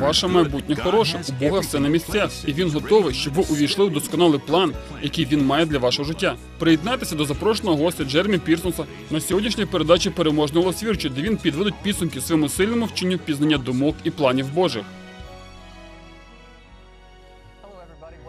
Ваше майбутнє хороше, у Бога все на місцях, і він готовий, щоб ви увійшли у досконалий план, який він має для вашого життя. Приєднайтеся до запрошеного гостя Джеремі Пірсонса на сьогоднішній передачі переможного голосвірчі, де він підводить підсумки своєму сильному вченню пізнання думок і планів Божих.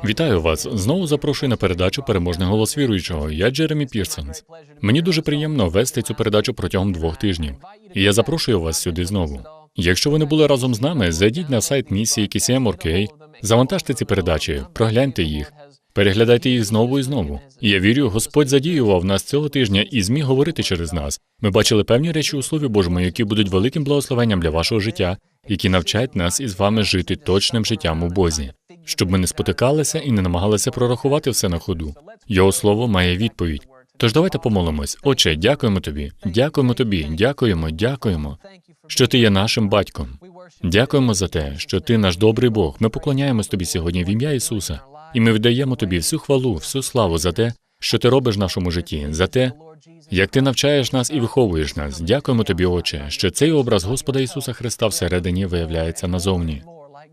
Вітаю вас. Знову запрошую на передачу Переможний голос віруючого. Я Джеремі Пірсонс. Мені дуже приємно вести цю передачу протягом двох тижнів. І я запрошую вас сюди знову. Якщо ви не були разом з нами, зайдіть на сайт місії KCM.org.ua, завантажте ці передачі, прогляньте їх, переглядайте їх знову і знову. Я вірю, Господь задіював нас цього тижня і зміг говорити через нас. Ми бачили певні речі у Слові Божому, які будуть великим благословенням для вашого життя, які навчать нас із вами жити точним життям у Бозі, щоб ми не спотикалися і не намагалися прорахувати все на ходу. Його слово має відповідь. Тож давайте помолимось. Отче, дякуємо тобі, дякуємо тобі, дякуємо, дякуємо, що ти є нашим батьком. Дякуємо за те, що ти наш добрий Бог. Ми поклоняємось тобі сьогодні в ім'я Ісуса, і ми віддаємо тобі всю хвалу, всю славу за те, що ти робиш в нашому житті, за те, як ти навчаєш нас і виховуєш нас. Дякуємо тобі, Отче, що цей образ Господа Ісуса Христа всередині виявляється назовні.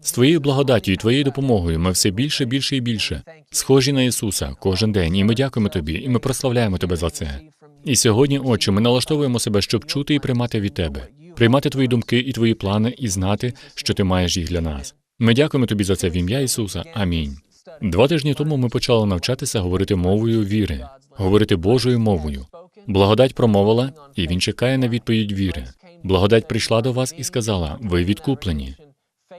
З твоєю благодаттю і твоєю допомогою ми все більше, більше і більше схожі на Ісуса кожен день, і ми дякуємо тобі, і ми прославляємо тебе за це. І сьогодні, Отче, ми налаштовуємо себе, щоб чути і приймати від тебе, приймати твої думки і твої плани, і знати, що ти маєш їх для нас. Ми дякуємо тобі за це в ім'я Ісуса. Амінь. Два тижні тому ми почали навчатися говорити мовою віри, говорити Божою мовою. Благодать промовила, і він чекає на відповідь віри. Благодать прийшла до вас і сказала: ви відкуплені.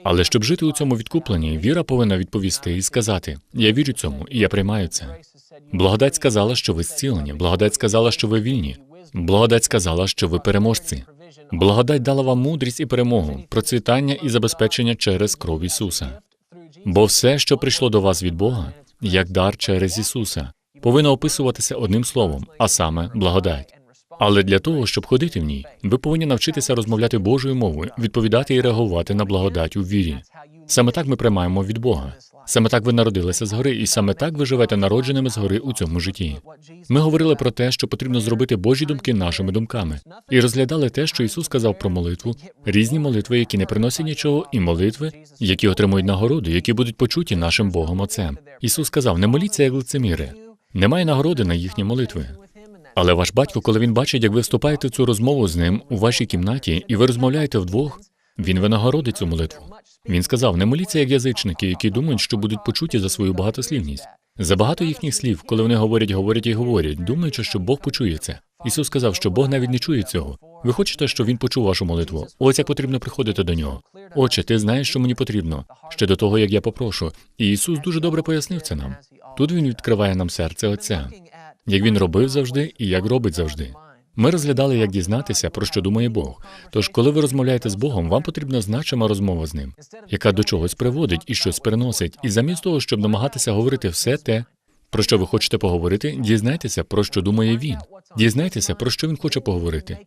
Але щоб жити у цьому відкупленні, віра повинна відповісти і сказати: Я вірю цьому, і я приймаю це. Благодать сказала, що ви зцілені. Благодать сказала, що ви вільні. Благодать сказала, що ви переможці. Благодать дала вам мудрість і перемогу, процвітання і забезпечення через кров Ісуса. Бо все, що прийшло до вас від Бога, як дар через Ісуса, повинно описуватися одним словом, а саме благодать. Але для того, щоб ходити в ній, ви повинні навчитися розмовляти Божою мовою, відповідати і реагувати на благодать у вірі. Саме так ми приймаємо від Бога. Саме так ви народилися згори, і саме так ви живете народженими згори у цьому житті. Ми говорили про те, що потрібно зробити Божі думки нашими думками, і розглядали те, що Ісус сказав про молитву, різні молитви, які не приносять нічого, і молитви, які отримують нагороду, які будуть почуті нашим Богом Отцем. Ісус сказав: не моліться, як лицеміри. Немає нагороди на їхні молитви. Але ваш батько, коли він бачить, як ви вступаєте в цю розмову з ним у вашій кімнаті, і ви розмовляєте вдвох, він винагородить цю молитву. Він сказав: не моліться як язичники, які думають, що будуть почуті за свою багатослівність. Забагато їхніх слів, коли вони говорять, говорять і говорять, думаючи, що Бог почує це. Ісус сказав, що Бог навіть не чує цього. Ви хочете, щоб він почув вашу молитву? Ось як потрібно приходити до нього. Отче, ти знаєш, що мені потрібно ще до того, як я попрошу. І Ісус дуже добре пояснив це нам. Тут він відкриває нам серце Отця, як він робив завжди і як робить завжди. Ми розглядали, як дізнатися, про що думає Бог. Тож, коли ви розмовляєте з Богом, вам потрібна значима розмова з ним, яка до чогось приводить і щось приносить. І замість того, щоб намагатися говорити все те, про що ви хочете поговорити, дізнайтеся, про що думає він. Дізнайтеся, про що він хоче поговорити.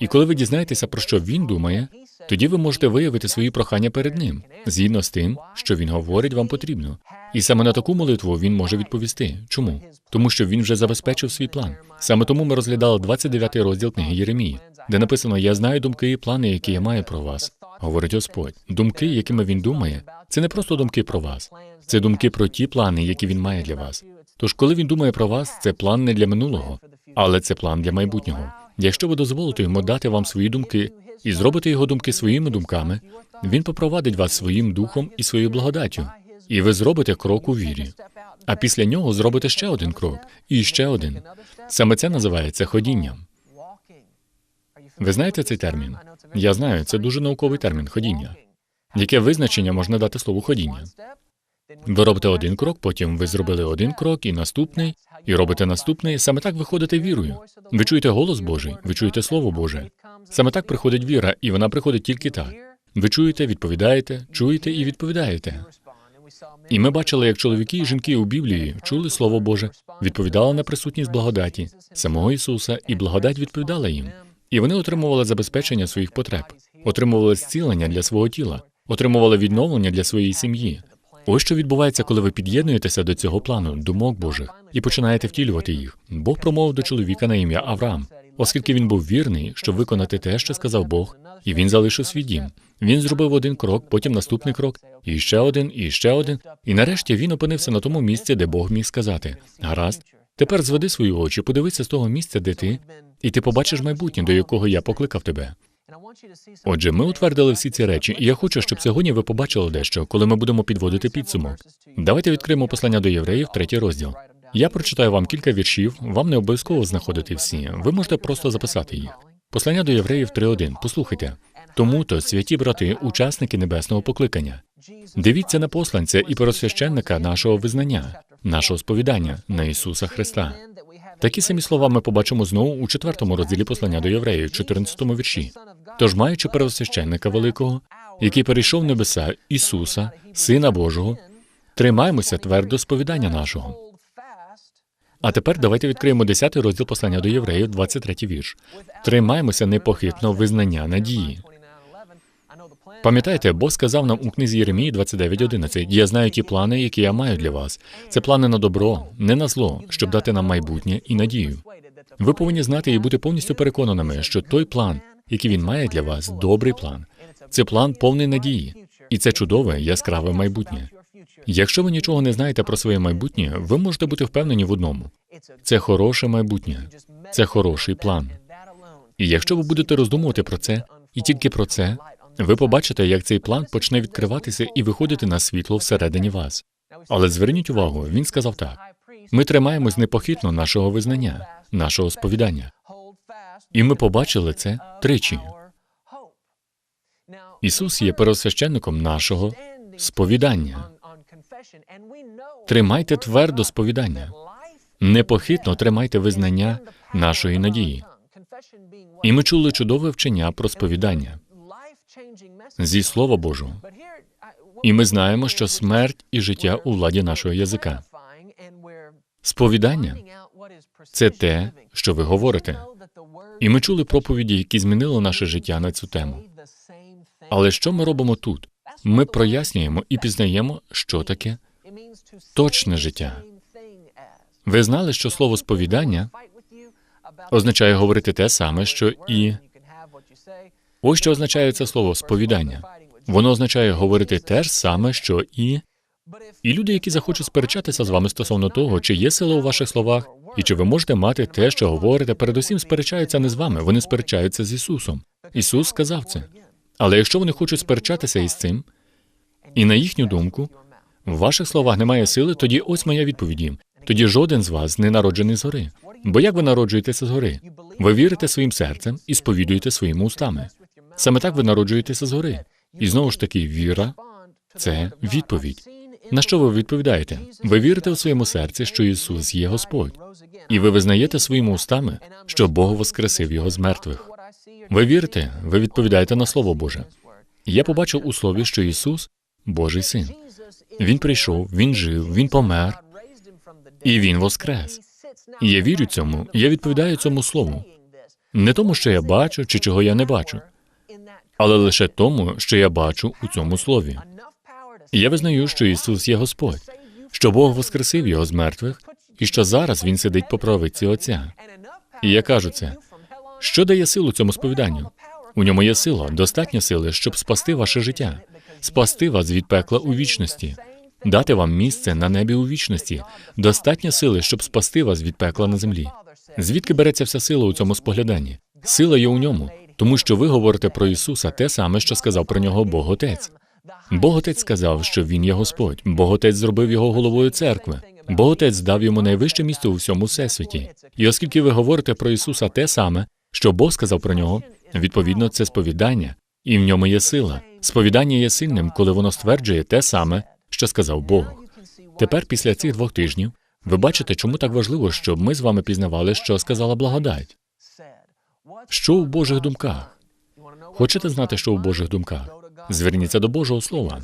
І коли ви дізнаєтеся, про що він думає, тоді ви можете виявити свої прохання перед ним, згідно з тим, що він говорить, вам потрібно. І саме на таку молитву він може відповісти. Чому? Тому що він вже забезпечив свій план. Саме тому ми розглядали 29-й розділ книги Єремії, де написано: Я знаю думки і плани, які я маю про вас. Говорить Господь. Думки, якими він думає, це не просто думки про вас, це думки про ті плани, які він має для вас. Тож, коли він думає про вас, це план не для минулого, але це план для майбутнього. Якщо ви дозволите йому дати вам свої думки і зробите його думки своїми думками, він попровадить вас своїм духом і своєю благодаттю, і ви зробите крок у вірі. А після нього зробите ще один крок, і ще один. Саме це називається ходінням. Ви знаєте цей термін? Я знаю, це дуже науковий термін ходіння. Яке визначення можна дати слову ходіння? Ви робите один крок, потім ви зробили один крок і наступний, і робите наступний. Саме так ви ходите вірою. Ви чуєте голос Божий, ви чуєте Слово Боже. Саме так приходить віра, і вона приходить тільки так. Ви чуєте, відповідаєте, чуєте і відповідаєте. І ми бачили, як чоловіки і жінки у Біблії чули Слово Боже, відповідали на присутність благодаті, самого Ісуса, і благодать відповідала їм. І вони отримували забезпечення своїх потреб, отримували зцілення для свого тіла, отримували відновлення для своєї сім'ї. Ось що відбувається, коли ви під'єднуєтеся до цього плану, думок Божих, і починаєте втілювати їх. Бог промовив до чоловіка на ім'я Авраам, оскільки він був вірний, щоб виконати те, що сказав Бог, і він залишив свій дім. Він зробив один крок, потім наступний крок, і ще один, і ще один. І нарешті він опинився на тому місці, де Бог міг сказати: Гаразд, тепер зведи свої очі, подивися з того місця, де ти, і ти побачиш майбутнє, до якого я покликав тебе. Отже, ми утвердили всі ці речі, і я хочу, щоб сьогодні ви побачили дещо, коли ми будемо підводити підсумок. Давайте відкриємо послання до євреїв, третій розділ. Я прочитаю вам кілька віршів, вам не обов'язково знаходити всі. Ви можете просто записати їх. Послання до євреїв 3.1. Послухайте. Тому то, святі брати, учасники небесного покликання. Дивіться на посланця і первосвященника нашого визнання, нашого сповідання на Ісуса Христа. Такі самі слова ми побачимо знову у четвертому розділі послання до євреїв, 14 вірші. Тож, маючи первосвященника великого, який перейшов в небеса Ісуса, Сина Божого, тримаємося твердо сповідання нашого. А тепер давайте відкриємо 10 розділ послання до євреїв, 23 вірш. Тримаємося непохитно визнання надії. Пам'ятаєте, Бог сказав нам у книзі Єремії 29.11, «Я знаю ті плани, які я маю для вас. Це плани на добро, не на зло, щоб дати нам майбутнє і надію. Ви повинні знати і бути повністю переконаними, що той план, який він має для вас, добрий план. Це план повний надії, і це чудове, яскраве майбутнє. Якщо ви нічого не знаєте про своє майбутнє, ви можете бути впевнені в одному: це хороше майбутнє, це хороший план. І якщо ви будете роздумувати про це, і тільки про це, ви побачите, як цей план почне відкриватися і виходити на світло всередині вас. Але зверніть увагу, він сказав так: ми тримаємось непохитно нашого визнання, нашого сповідання. І ми побачили це тричі. Ісус є первосвященником нашого сповідання. Тримайте твердо сповідання. Непохитно тримайте визнання нашої надії. І ми чули чудове вчення про сповідання зі Слова Божого. І ми знаємо, що смерть і життя у владі нашого язика. Сповідання це те, що ви говорите. І ми чули проповіді, які змінили наше життя на цю тему. Але що ми робимо тут? Ми прояснюємо і пізнаємо, що таке точне життя. Ви знали, що слово сповідання означає говорити те саме, що і ось що означає це слово сповідання. Воно означає говорити те ж саме, що і. І люди, які захочуть сперечатися з вами стосовно того, чи є сила у ваших словах, і чи ви можете мати те, що говорите, передусім сперечаються не з вами, вони сперечаються з Ісусом. Ісус сказав це. Але якщо вони хочуть сперечатися із цим, і на їхню думку, в ваших словах немає сили, тоді ось моя відповідь їм. Тоді жоден з вас не народжений згори. Бо як ви народжуєтеся згори? Ви вірите своїм серцем і сповідуєте своїми устами. Саме так ви народжуєтеся згори. І знову ж таки, віра це відповідь. На що ви відповідаєте? Ви вірите в своєму серці, що Ісус є Господь, і ви визнаєте своїми устами, що Бог воскресив його з мертвих. Ви вірите, ви відповідаєте на Слово Боже. Я побачив у слові, що Ісус Божий син. Він прийшов, він жив, він помер, і він воскрес. Я вірю цьому, я відповідаю цьому слову. Не тому, що я бачу чи чого я не бачу, але лише тому, що я бачу у цьому слові. Я визнаю, що Ісус є Господь, що Бог воскресив його з мертвих, і що зараз Він сидить по правиці Отця. І я кажу це. Що дає силу цьому сповіданню? У ньому є сила, достатньо сили, щоб спасти ваше життя, спасти вас від пекла у вічності, дати вам місце на небі у вічності, достатньо сили, щоб спасти вас від пекла на землі. Звідки береться вся сила у цьому спогляданні? Сила є у ньому, тому що ви говорите про Ісуса те саме, що сказав про нього Бог Отець. Бог Отець сказав, що він є Господь. Бог Отець зробив його головою церкви. Бог Отець дав йому найвище місце у всьому всесвіті. І оскільки ви говорите про Ісуса те саме, що Бог сказав про нього, відповідно, це сповідання, і в ньому є сила. Сповідання є сильним, коли воно стверджує те саме, що сказав Бог. Тепер, після цих двох тижнів, ви бачите, чому так важливо, щоб ми з вами пізнавали, що сказала благодать. Що в Божих думках? Хочете знати, що в Божих думках? Зверніться до Божого Слова.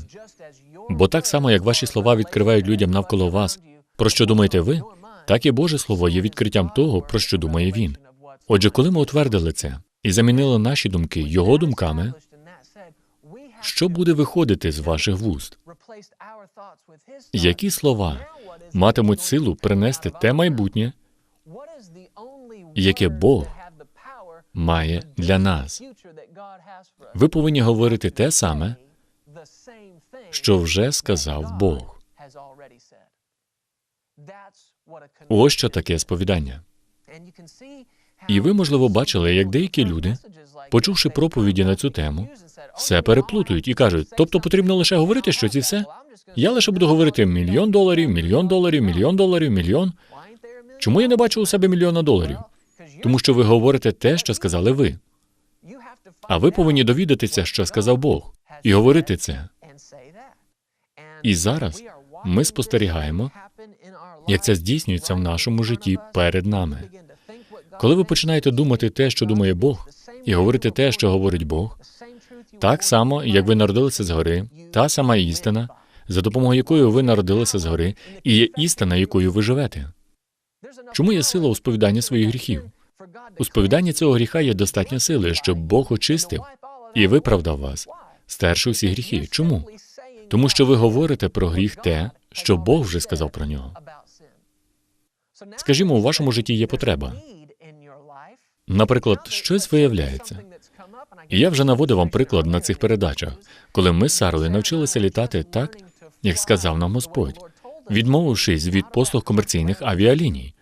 Бо так само, як ваші слова відкривають людям навколо вас, про що думаєте ви, так і Боже Слово є відкриттям того, про що думає Він. Отже, коли ми утвердили це і замінили наші думки його думками, що буде виходити з ваших вуст? Які слова матимуть силу принести те майбутнє, яке Бог має для нас. Ви повинні говорити те саме, що вже сказав Бог. Ось що таке сповідання. І ви, можливо, бачили, як деякі люди, почувши проповіді на цю тему, все переплутують і кажуть, тобто потрібно лише говорити щось і все. Я лише буду говорити мільйон доларів, мільйон доларів, мільйон доларів, мільйон. Чому я не бачу у себе мільйона доларів? Тому що ви говорите те, що сказали ви. А ви повинні довідатися, що сказав Бог, і говорити це. І зараз ми спостерігаємо, як це здійснюється в нашому житті перед нами. Коли ви починаєте думати те, що думає Бог, і говорити те, що говорить Бог, так само, як ви народилися згори, та сама істина, за допомогою якої ви народилися згори, і є істина, якою ви живете. Чому є сила у сповіданні своїх гріхів? У сповіданні цього гріха є достатньо сили, щоб Бог очистив і виправдав вас, стерши всі гріхи. Чому? Тому що ви говорите про гріх те, що Бог вже сказав про нього. Скажімо, у вашому житті є потреба. Наприклад, щось виявляється. І я вже наводив вам приклад на цих передачах, коли ми з Сарою навчилися літати так, як сказав нам Господь, відмовившись від послуг комерційних авіаліній.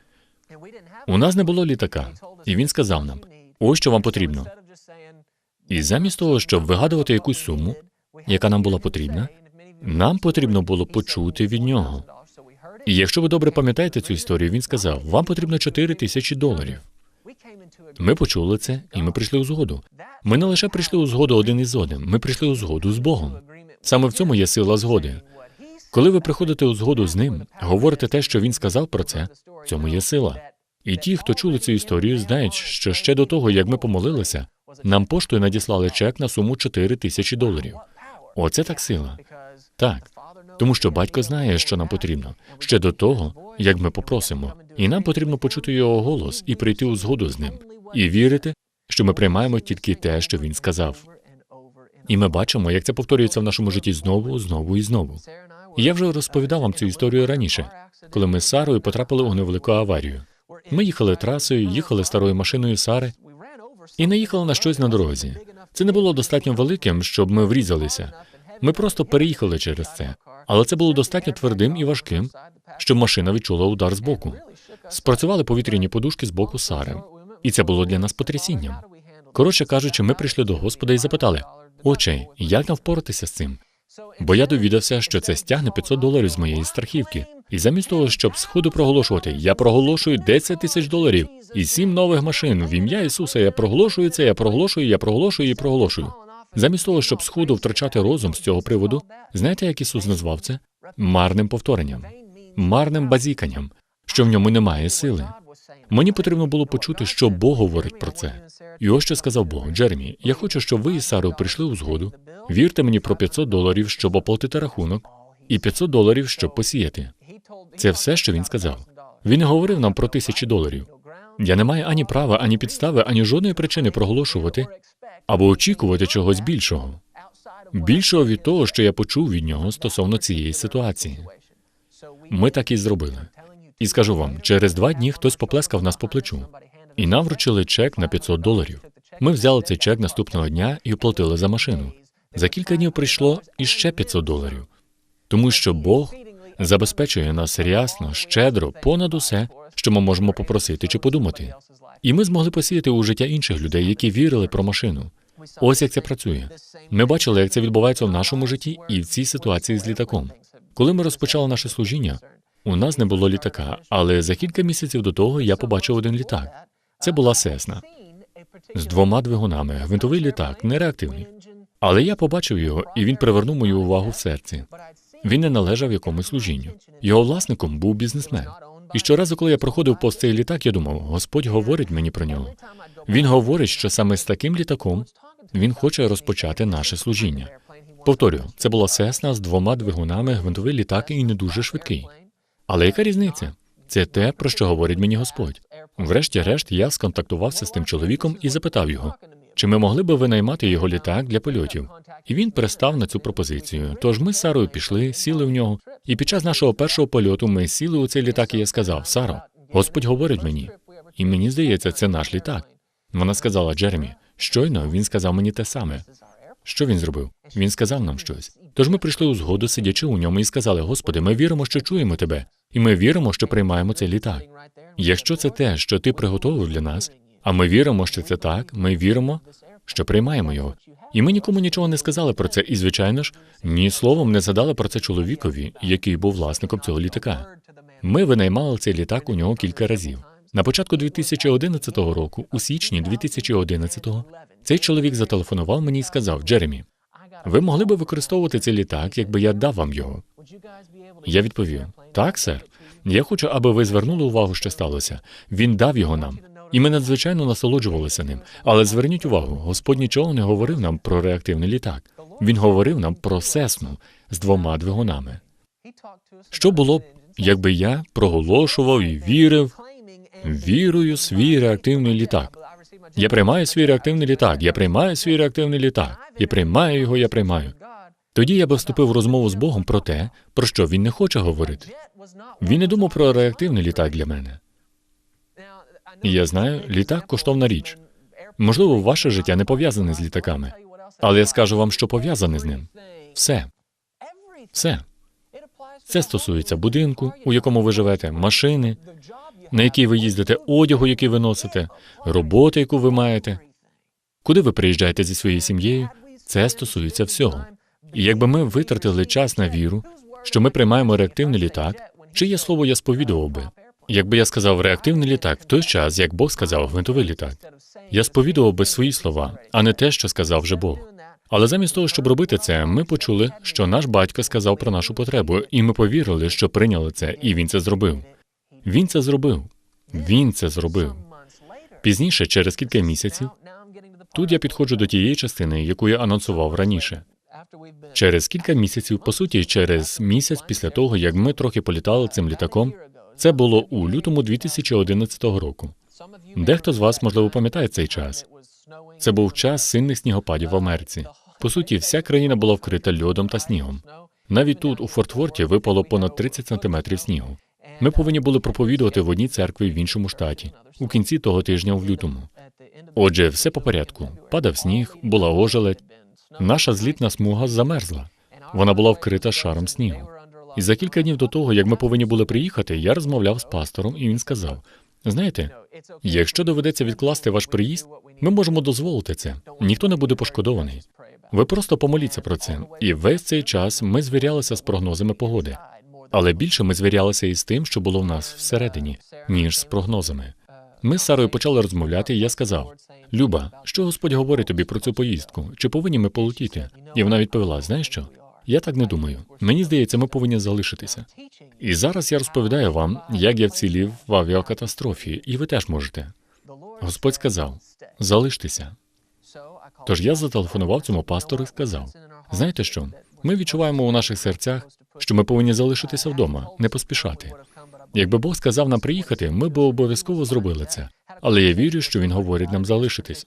У нас не було літака, і він сказав нам: ось що вам потрібно. І замість того, щоб вигадувати якусь суму, яка нам була потрібна, нам потрібно було почути від нього. І якщо ви добре пам'ятаєте цю історію, він сказав: вам потрібно 4 тисячі доларів. Ми почули це, і ми прийшли у згоду. Ми не лише прийшли у згоду один із одним, ми прийшли у згоду з Богом. Саме в цьому є сила згоди. Коли ви приходите у згоду з ним, говорите те, що він сказав про це, в цьому є сила. І ті, хто чули цю історію, знають, що ще до того, як ми помолилися, нам поштою надіслали чек на суму 4 тисячі доларів. Оце так сила. Так, тому що батько знає, що нам потрібно ще до того, як ми попросимо, і нам потрібно почути його голос і прийти у згоду з ним, і вірити, що ми приймаємо тільки те, що він сказав. І ми бачимо, як це повторюється в нашому житті знову, знову і знову. Я вже розповідав вам цю історію раніше, коли ми з Сарою потрапили у невелику аварію. Ми їхали трасою, їхали старою машиною Сари і не їхали на щось на дорозі. Це не було достатньо великим, щоб ми врізалися. Ми просто переїхали через це, але це було достатньо твердим і важким, щоб машина відчула удар з боку. Спрацювали повітряні подушки з боку Сари, і це було для нас потрясінням. Коротше кажучи, ми прийшли до Господа і запитали: Отче, як нам впоратися з цим? Бо я довідався, що це стягне 500 доларів з моєї страхівки. І замість того, щоб сходу проголошувати, я проголошую 10 тисяч доларів і сім нових машин. В ім'я Ісуса я проголошую це, я проголошую, я проголошую і проголошую. Замість того, щоб сходу втрачати розум з цього приводу, знаєте, як Ісус назвав це? Марним повторенням, марним базіканням, що в ньому немає сили. Мені потрібно було почути, що Бог говорить про це. І ось що сказав Бог, Джеремі, я хочу, щоб ви із Сарою прийшли у згоду. Вірте мені про 500 доларів, щоб оплатити рахунок, і 500 доларів, щоб посіяти. Це все, що він сказав. Він говорив нам про тисячі доларів. Я не маю ані права, ані підстави, ані жодної причини проголошувати або очікувати чогось більшого. Більшого від того, що я почув від нього стосовно цієї ситуації. Ми так і зробили. І скажу вам, через два дні хтось поплескав нас по плечу, і нам вручили чек на 500 доларів. Ми взяли цей чек наступного дня і оплатили за машину. За кілька днів прийшло іще 500 доларів, тому що Бог забезпечує нас рясно, щедро, понад усе, що ми можемо попросити чи подумати. І ми змогли посіяти у життя інших людей, які вірили про машину. Ось як це працює. Ми бачили, як це відбувається в нашому житті і в цій ситуації з літаком. Коли ми розпочали наше служіння, у нас не було літака, але за кілька місяців до того я побачив один літак. Це була Сесна з двома двигунами, гвинтовий літак, нереактивний. Але я побачив його, і він привернув мою увагу в серці. Він не належав якомусь служінню. Його власником був бізнесмен. І щоразу, коли я проходив повз цей літак, я думав, Господь говорить мені про нього. Він говорить, що саме з таким літаком він хоче розпочати наше служіння. Повторюю, це була сесна з двома двигунами, гвинтовий літак і не дуже швидкий. Але яка різниця? Це те, про що говорить мені Господь. Врешті-решт, я сконтактувався з тим чоловіком і запитав його, чи ми могли би винаймати його літак для польотів. І він пристав на цю пропозицію. Тож ми з Сарою пішли, сіли в нього, і під час нашого першого польоту ми сіли у цей літак, і я сказав: Саро, Господь говорить мені, і мені здається, це наш літак. Вона сказала: Джеремі, щойно він сказав мені те саме. Що він зробив? Він сказав нам щось. Тож ми прийшли у згоду, сидячи у ньому, і сказали: Господи, ми віримо, що чуємо тебе, і ми віримо, що приймаємо цей літак. Якщо це те, що ти приготовив для нас, а ми віримо, що це так, ми віримо, що приймаємо його. І ми нікому нічого не сказали про це, і, звичайно ж, ні словом не задали про це чоловікові, який був власником цього літака. Ми винаймали цей літак у нього кілька разів. На початку 2011 року, у січні 2011-го, цей чоловік зателефонував мені і сказав: Джеремі, ви могли би використовувати цей літак, якби я дав вам його. Я відповів: так, сер. Я хочу, аби ви звернули увагу, що сталося. Він дав його нам, і ми надзвичайно насолоджувалися ним. Але зверніть увагу, Господь нічого не говорив нам про реактивний літак. Він говорив нам про сесну з двома двигунами. Що було б, якби я проголошував і вірив вірою свій реактивний літак? Я приймаю свій реактивний літак, я приймаю свій реактивний літак, я приймаю його, я приймаю. Тоді я би вступив в розмову з Богом про те, про що він не хоче говорити. Він не думав про реактивний літак для мене. І я знаю, літак коштовна річ. Можливо, ваше життя не пов'язане з літаками, але я скажу вам, що пов'язане з ним. Все, все. Це стосується будинку, у якому ви живете, машини, на якій ви їздите, одягу, який ви носите, роботи, яку ви маєте. Куди ви приїжджаєте зі своєю сім'єю? Це стосується всього. І якби ми витратили час на віру, що ми приймаємо реактивний літак, чиє слово я сповідував би? Якби я сказав реактивний літак в той час, як Бог сказав гвинтовий літак, я сповідував би свої слова, а не те, що сказав вже Бог. Але замість того, щоб робити це, ми почули, що наш батько сказав про нашу потребу, і ми повірили, що прийняли це, і він це зробив. Він це зробив. Він це зробив. Пізніше, через кілька місяців, тут я підходжу до тієї частини, яку я анонсував раніше. Через кілька місяців, по суті, через місяць після того, як ми трохи політали цим літаком, це було у лютому 2011 року. Дехто з вас, можливо, пам'ятає цей час. Це був час сильних снігопадів в Америці. По суті, вся країна була вкрита льодом та снігом. Навіть тут, у Фортворті, випало понад 30 сантиметрів снігу. Ми повинні були проповідувати в одній церкві в іншому штаті у кінці того тижня в лютому. Отже, все по порядку. Падав сніг, була ожеледь. Наша злітна смуга замерзла. Вона була вкрита шаром снігу. І за кілька днів до того, як ми повинні були приїхати, я розмовляв з пастором, і він сказав: знаєте, якщо доведеться відкласти ваш приїзд, ми можемо дозволити це. Ніхто не буде пошкодований. Ви просто помоліться про це. І весь цей час ми звірялися з прогнозами погоди. Але більше ми звірялися із тим, що було в нас всередині, ніж з прогнозами. Ми з Сарою почали розмовляти, і я сказав: Люба, що Господь говорить тобі про цю поїздку? Чи повинні ми полетіти? І вона відповіла: знаєш що? Я так не думаю. Мені здається, ми повинні залишитися. І зараз я розповідаю вам, як я вцілів в авіакатастрофі, і ви теж можете. Господь сказав: залиштеся. Тож я зателефонував цьому пастору і сказав: знаєте що? Ми відчуваємо у наших серцях, що ми повинні залишитися вдома, не поспішати. Якби Бог сказав нам приїхати, ми б обов'язково зробили це. Але я вірю, що він говорить нам залишитись.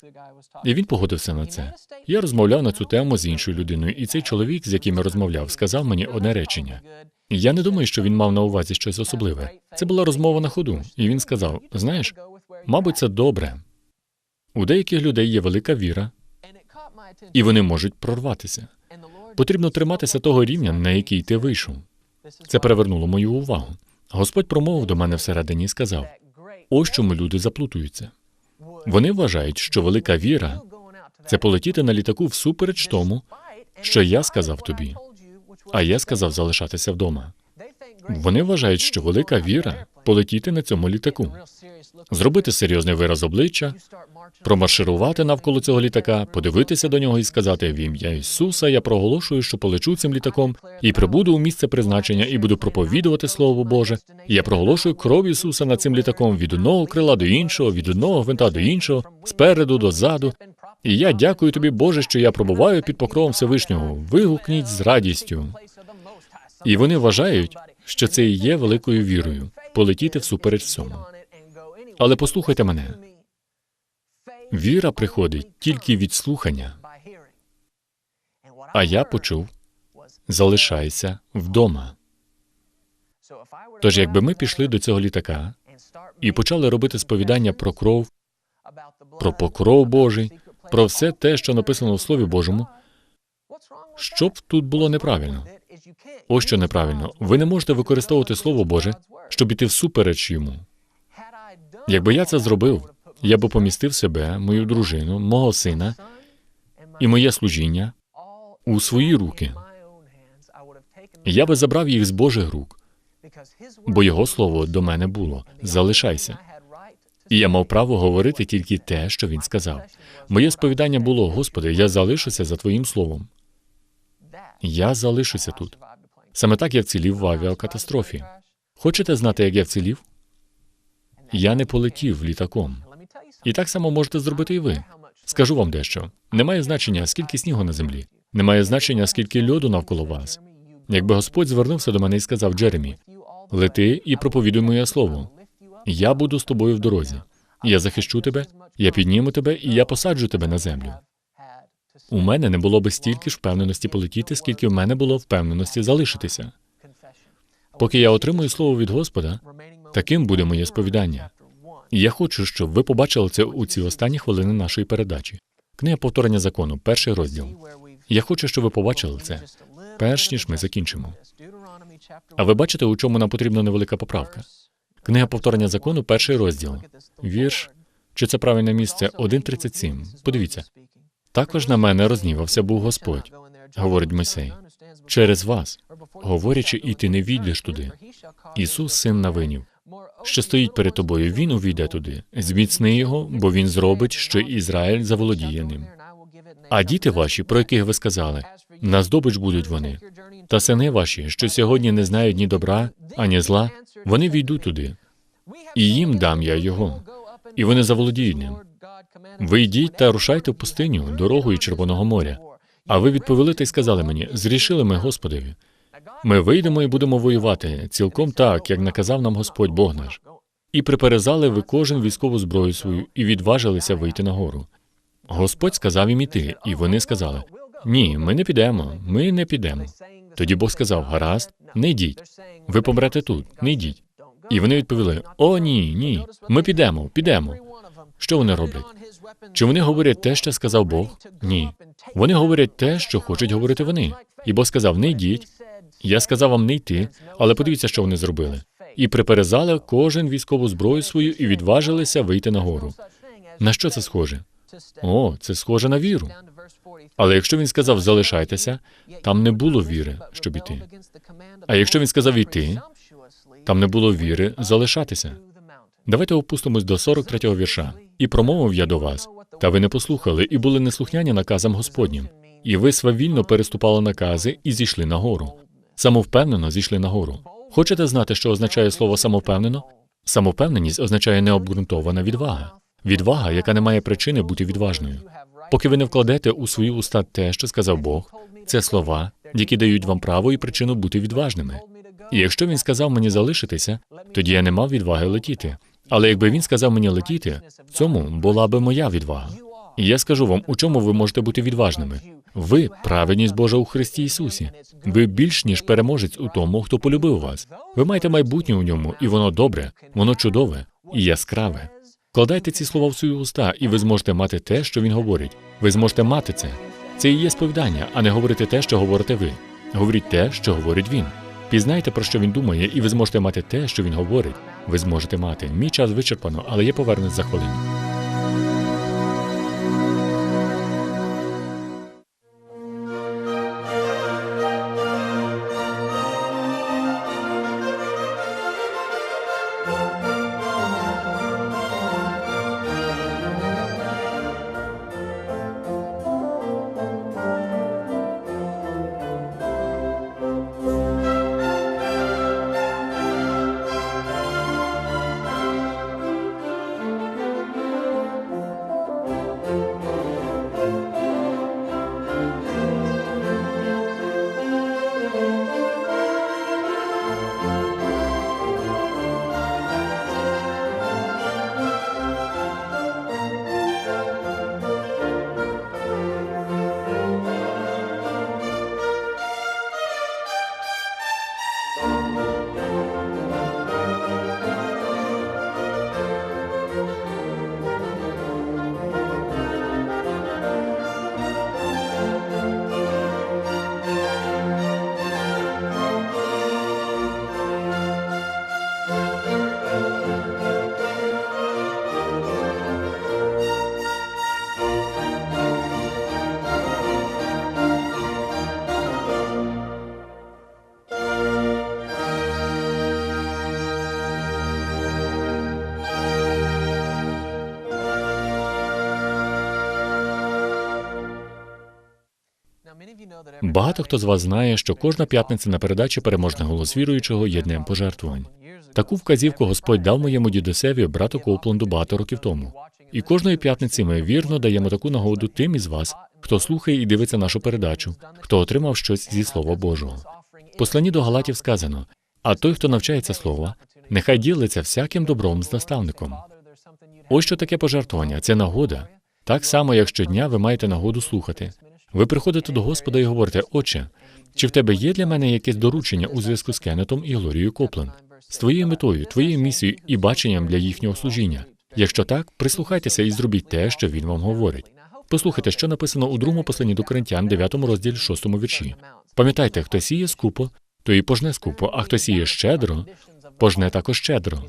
І він погодився на це. Я розмовляв на цю тему з іншою людиною, і цей чоловік, з яким я розмовляв, сказав мені одне речення. Я не думаю, що він мав на увазі щось особливе. Це була розмова на ходу, і він сказав: знаєш, мабуть, це добре. У деяких людей є велика віра, і вони можуть прорватися. Потрібно триматися того рівня, на який ти вийшов. Це привернуло мою увагу. Господь промовив до мене всередині і сказав: ось чому люди заплутуються. Вони вважають, що велика віра це полетіти на літаку всупереч тому, що я сказав тобі, а я сказав залишатися вдома. Вони вважають, що велика віра полетіти на цьому літаку, зробити серйозний вираз обличчя, промарширувати навколо цього літака, подивитися до нього і сказати: в ім'я Ісуса я проголошую, що полечу цим літаком і прибуду у місце призначення, і буду проповідувати Слово Боже. Я проголошую кров Ісуса над цим літаком від одного крила до іншого, від одного гвинта до іншого, спереду до ззаду. І я дякую тобі, Боже, що я пробуваю під покровом Всевишнього. Вигукніть з радістю. І вони вважають, що це і є великою вірою полетіти всупереч всьому. Але послухайте мене. Віра приходить тільки від слухання, а я почув залишайся вдома. Тож, якби ми пішли до цього літака і почали робити сповідання про кров про покров Божий, про все те, що написано в Слові Божому. Що б тут було неправильно? Ось що неправильно. Ви не можете використовувати Слово Боже, щоб іти всупереч йому. Якби я це зробив, я би помістив себе, мою дружину, мого сина і моє служіння у свої руки. Я би забрав їх з Божих рук, бо його слово до мене було залишайся. І я мав право говорити тільки те, що він сказав. Моє сповідання було: Господи, я залишуся за Твоїм словом. Я залишуся тут. Саме так я вцілів в авіакатастрофі. Хочете знати, як я вцілів? Я не полетів літаком. І так само можете зробити і ви. Скажу вам дещо: немає значення, скільки снігу на землі, немає значення, скільки льоду навколо вас. Якби Господь звернувся до мене і сказав Джеремі, лети і проповідуй моє слово. Я буду з тобою в дорозі. Я захищу тебе, я підніму тебе і я посаджу тебе на землю. У мене не було би стільки ж впевненості полетіти, скільки в мене було впевненості залишитися. Поки я отримую слово від Господа, таким буде моє сповідання. І я хочу, щоб ви побачили це у ці останні хвилини нашої передачі. Книга повторення закону, перший розділ. Я хочу, щоб ви побачили це, перш ніж ми закінчимо. А ви бачите, у чому нам потрібна невелика поправка? Книга повторення закону, перший розділ. Вірш, чи це правильне місце? 1.37. Подивіться. Також на мене рознівався був Господь, говорить Мойсей, через вас, говорячи, і ти не війдеш туди. Ісус, син Навинів, що стоїть перед тобою, він увійде туди. Зміцни його, бо він зробить, що Ізраїль заволодіє ним. А діти ваші, про яких ви сказали, на здобич будуть вони, та сини ваші, що сьогодні не знають ні добра, ані зла, вони війдуть туди, і їм дам я його, і вони заволодіють ним. Ви йдіть та рушайте в пустиню дорогою Червоного моря. А ви відповіли та й сказали мені: зрішили ми Господові. Ми вийдемо і будемо воювати цілком так, як наказав нам Господь Бог наш. І приперезали ви кожен військову зброю свою і відважилися вийти на гору. Господь сказав їм іти, і вони сказали: Ні, ми не підемо, ми не підемо. Тоді Бог сказав: Гаразд, не йдіть. Ви помрете тут, не йдіть. І вони відповіли: О, ні, ні, ми підемо, підемо. Що вони роблять? Чи вони говорять те, що сказав Бог? Ні. Вони говорять те, що хочуть говорити вони. І Бог сказав: не йдіть. Я сказав вам не йти, але подивіться, що вони зробили. І приперезали кожен військову зброю свою і відважилися вийти на гору. На що це схоже? О, це схоже на віру. Але якщо він сказав залишайтеся, там не було віри, щоб іти. А якщо він сказав іти, там не було віри залишатися. Давайте опустимось до 43-го вірша. І промовив я до вас, та ви не послухали, і були неслухняні наказам Господнім. І ви свавільно переступали накази і зійшли на гору. Самовпевнено зійшли на гору. Хочете знати, що означає слово самовпевнено? Самовпевненість означає необґрунтована відвага. Відвага, яка не має причини бути відважною. Поки ви не вкладете у свої уста те, що сказав Бог, це слова, які дають вам право і причину бути відважними. І якщо він сказав мені залишитися, тоді я не мав відваги летіти. Але якби він сказав мені летіти, в цьому була би моя відвага. І я скажу вам, у чому ви можете бути відважними. Ви праведність Божа у Христі Ісусі. Ви більш ніж переможець у тому, хто полюбив вас. Ви маєте майбутнє у ньому, і воно добре, воно чудове і яскраве. Вкладайте ці слова в свої уста, і ви зможете мати те, що він говорить. Ви зможете мати це. Це і є сповідання, а не говорити те, що говорите ви. Говоріть те, що говорить він. Пізнайте, про що він думає, і ви зможете мати те, що він говорить. Ви зможете мати. Мій час вичерпано, але я повернусь за хвилину. Багато хто з вас знає, що кожна п'ятниця на передачі переможний голос віруючого є днем пожертвувань. Таку вказівку Господь дав моєму дідусеві, брату Коупленду, багато років тому. І кожної п'ятниці ми вірно даємо таку нагоду тим із вас, хто слухає і дивиться нашу передачу, хто отримав щось зі Слова Божого. В посланні до Галатів сказано: а той, хто навчається слова, нехай ділиться всяким добром з наставником. Ось що таке пожертвування це нагода. Так само, як щодня ви маєте нагоду слухати. Ви приходите до Господа і говорите, Отче, чи в тебе є для мене якесь доручення у зв'язку з Кеннетом і Глорією Копленд? З твоєю метою, твоєю місією і баченням для їхнього служіння. Якщо так, прислухайтеся і зробіть те, що він вам говорить. Послухайте, що написано у другому посланні до Коринтян, 9 розділі 6 вірші. Пам'ятайте, хто сіє скупо, то і пожне скупо, а хто сіє щедро, пожне також щедро.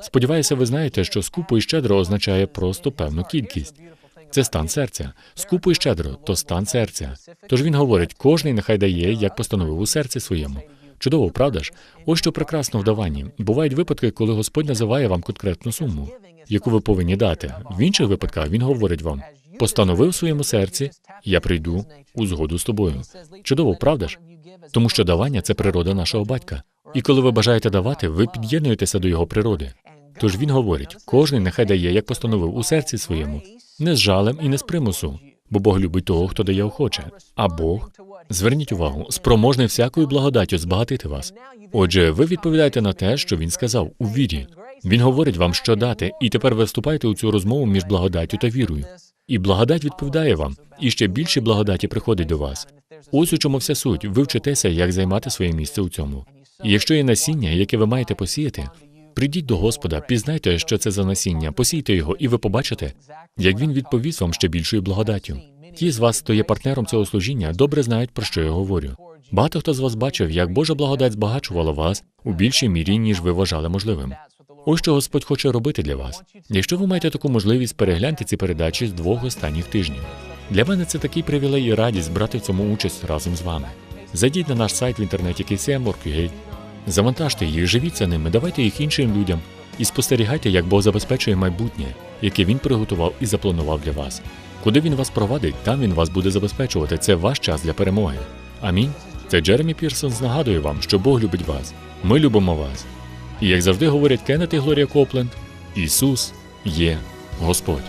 Сподіваюся, ви знаєте, що скупо і щедро означає просто певну кількість. Це стан серця. Скупо і щедро то стан серця. Тож він говорить, кожний нехай дає, як постановив у серці своєму. Чудово, правда ж? Ось що прекрасно в даванні. Бувають випадки, коли Господь називає вам конкретну суму, яку ви повинні дати. В інших випадках він говорить вам: постановив в своєму серці, я прийду у згоду з тобою. Чудово, правда ж? Тому що давання це природа нашого батька. І коли ви бажаєте давати, ви під'єднуєтеся до його природи. Тож він говорить: кожний нехай дає, як постановив у серці своєму, не з жалем і не з примусу, бо Бог любить того, хто дає охоче. А Бог, зверніть увагу, спроможний всякою благодаттю збагатити вас. Отже, ви відповідаєте на те, що він сказав у вірі. Він говорить вам, що дати, і тепер ви вступаєте у цю розмову між благодаттю та вірою. І благодать відповідає вам, і ще більше благодаті приходить до вас. Ось у чому вся суть. Ви вчитеся, як займати своє місце у цьому. І якщо є насіння, яке ви маєте посіяти, прийдіть до Господа, пізнайте, що це за насіння, посійте його, і ви побачите, як він відповість вам ще більшою благодаттю. Ті з вас, хто є партнером цього служіння, добре знають, про що я говорю. Багато хто з вас бачив, як Божа благодать збагачувала вас у більшій мірі, ніж ви вважали можливим. Ось що Господь хоче робити для вас. Якщо ви маєте таку можливість, перегляньте ці передачі з двох останніх тижнів. Для мене це такий привілей і радість брати в цьому участь разом з вами. Зайдіть на наш сайт в інтернеті KCM.org.ua, завантажте їх, живіться ними, давайте їх іншим людям і спостерігайте, як Бог забезпечує майбутнє, яке він приготував і запланував для вас. Куди він вас провадить, там він вас буде забезпечувати. Це ваш час для перемоги. Амінь. Це Джеремі Пірсонс нагадує вам, що Бог любить вас. Ми любимо вас. І як завжди говорять Кеннет і Глорія Копленд, Ісус є Господь.